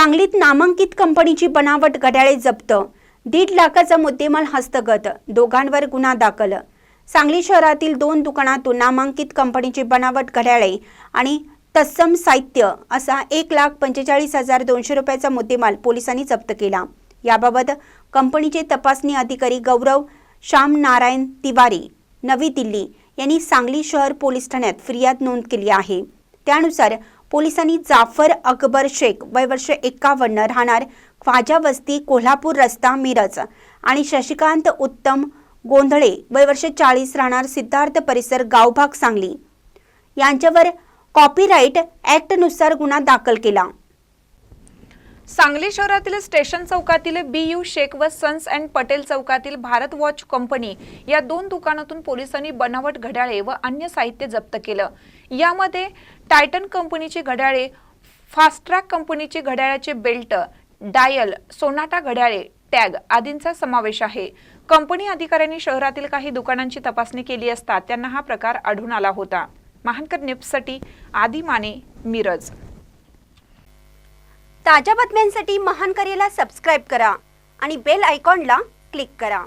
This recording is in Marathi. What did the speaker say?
सांगलीत नामांकित कंपनीची बनावट घड्याळे जप्त. दीड लाखाचा मुद्देमाल हस्तगत. दोघांवर गुन्हा दाखल. सांगली शहरातील दोन दुकानातून नामांकित कंपनीची बनावट घड्याळे आणि तत्सम साहित्य असा एक लाख पंचेचाळीस हजार दोनशे रुपयाचा मुद्देमाल पोलिसांनी जप्त केला. याबाबत कंपनीचे तपासणी अधिकारी गौरव श्याम नारायण तिवारी नवी दिल्ली यांनी सांगली शहर पोलीस ठाण्यात फिर्याद नोंद केली आहे. त्यानुसार पोलिसांनी जाफर अकबर शेख वय वर्ष एक्कावन्न राहणार ख्वाजा वस्ती कोल्हापूर रस्ता मिरज आणि शशिकांत उत्तम गोंधळे वय वर्ष चाळीस राहणार सिद्धार्थ परिसर गावभाग सांगली. यांच्यावर कॉपीराईट ॲक्टनुसार गुन्हा दाखल केला. सांगली शहरातील स्टेशन चौकातील बी यू शेख व सन्स अँड पटेल चौकातील भारत वॉच कंपनी या दोन दुकानातून पोलिसांनी बनावट घड्याळे व अन्य साहित्य जप्त केलं. यामध्ये टायटन कंपनीची घड्याळे फास्ट्रॅक कंपनीची घड्याळाचे बेल्ट डायल सोनाटा घड्याळे टॅग आदींचा समावेश आहे. कंपनी अधिकाऱ्यांनी शहरातील काही दुकानांची तपासणी केली असता त्यांना हा प्रकार आढळून आला होता. महानकर न्यूजसाठी आदी माने मिरज. ताज्या बातम्यांसाठी महानकरेला सबस्क्राईब करा आणि बेल आयकॉनला क्लिक करा.